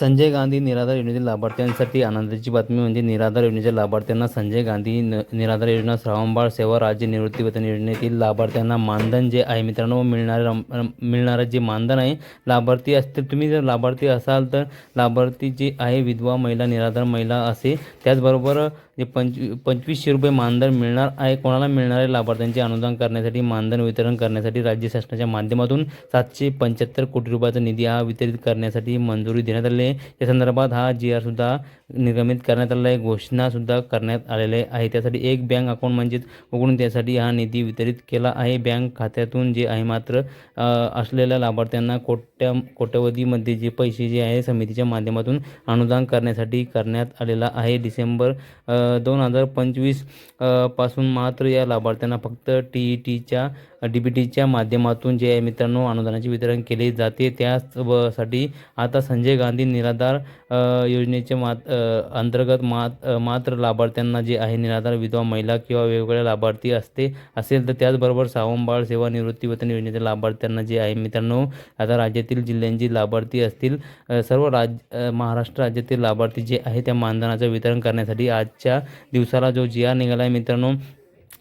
संजय गांधी निराधार योजनेतील लाभार्थ्यांसाठी आनंदाची बातमी म्हणजे निराधार योजनेच्या लाभार्थ्यांना संजय गांधी न निराधार योजना श्रावणबाळ सेवा राज्य निवृत्तीवेतन योजनेतील लाभार्थ्यांना मानधन जे आहे मित्रांनो मिळणारे रम- मिळणारं जे मानधन आहे लाभार्थी असतील तुम्ही जर लाभार्थी असाल तर लाभार्थी जे आहे विधवा महिला निराधार महिला असे त्याचबरोबर जे पंच पंचवीसशे रुपये मानधन मिळणार आहे कोणाला मिळणारे लाभार्थ्यांचे अनुदान करण्यासाठी मानधन वितरण करण्यासाठी राज्य शासनाच्या माध्यमातून सातशे पंच्याहत्तर कोटी रुपयाचा निधी हा वितरित करण्यासाठी मंजुरी देण्यात आली आहे. या संदर्भात हा जी आर सुद्धा निर्गमित करण्यात आलेला आहे. घोषणासुद्धा करण्यात आलेले आहे. त्यासाठी एक बँक अकाउंट म्हणजेच उघडून त्यासाठी हा निधी वितरित केला आहे. बँक खात्यातून जे आहे मात्र असलेल्या लाभार्थ्यांना कोट्या कोट्यवधीमध्ये जे पैसे जे आहे समितीच्या माध्यमातून अनुदान करण्यासाठी करण्यात आलेला आहे. डिसेंबर दोन हजार पंचवीसपासून मात्र या लाभार्थ्यांना फक्त टी ई टीच्या डी बी टीच्या माध्यमातून जे आहे मित्रांनो अनुदानाचे वितरण केले जाते. त्याच साठी आता संजय गांधी निराधार योजनेचे मात अंतर्गत मात मात्र लाभार्थ्यांना जे आहे निराधार विधवा महिला किंवा वेगवेगळ्या लाभार्थी असते असेल तर त्याचबरोबर सावंबाळ सेवा निवृत्ती वेतन योजनेच्या लाभार्थ्यांना जे आहे मित्रांनो आता राज्यातील जिल्ह्यांची लाभार्थी असतील सर्व राज महाराष्ट्र राज्यातील लाभार्थी जे आहे त्या मानधनाचं वितरण करण्यासाठी आजच्या दिवसाला जो जिया निघाला आहे मित्रांनो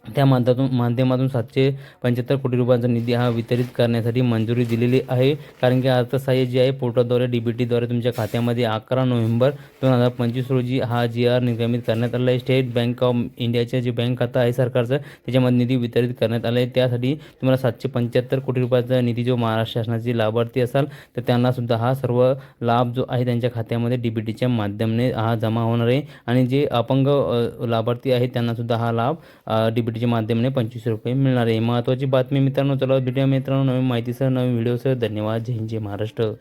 त्या माध्यमातून माध्यमातून सातशे पंच्याहत्तर कोटी रुपयांचा निधी हा वितरित करण्यासाठी मंजुरी दिलेली आहे. कारण की अर्थसहाय्य जे आहे पोर्टलद्वारे डी बी टीद्वारे तुमच्या खात्यामध्ये अकरा नोव्हेंबर दोन हजार पंचवीस रोजी हा जी आर निर्गमित करण्यात आला आहे. स्टेट बँक ऑफ इंडियाचे जे बँक खातं आहे सरकारचं त्याच्यामध्ये निधी वितरित करण्यात आला आहे. त्यासाठी तुम्हाला सातशे पंच्याहत्तर कोटी रुपयाचा निधी जो महाराष्ट्र शासनाचे लाभार्थी असाल तर त्यांनासुद्धा हा सर्व लाभ जो आहे त्यांच्या खात्यामध्ये डी बी टीच्या माध्यमाने हा जमा होणार आहे. आणि जे अपंग लाभार्थी आहेत त्यांनासुद्धा हा लाभ डी एबीटीच्या माध्यमाने पंचवीस रुपये मिळणार आहे. महत्त्वाची बातमी मित्रांनो चला भेटूया मित्रांनो नवीन माहितीसह नवीन व्हिडिओसह. धन्यवाद. जय हिंद जय महाराष्ट्र.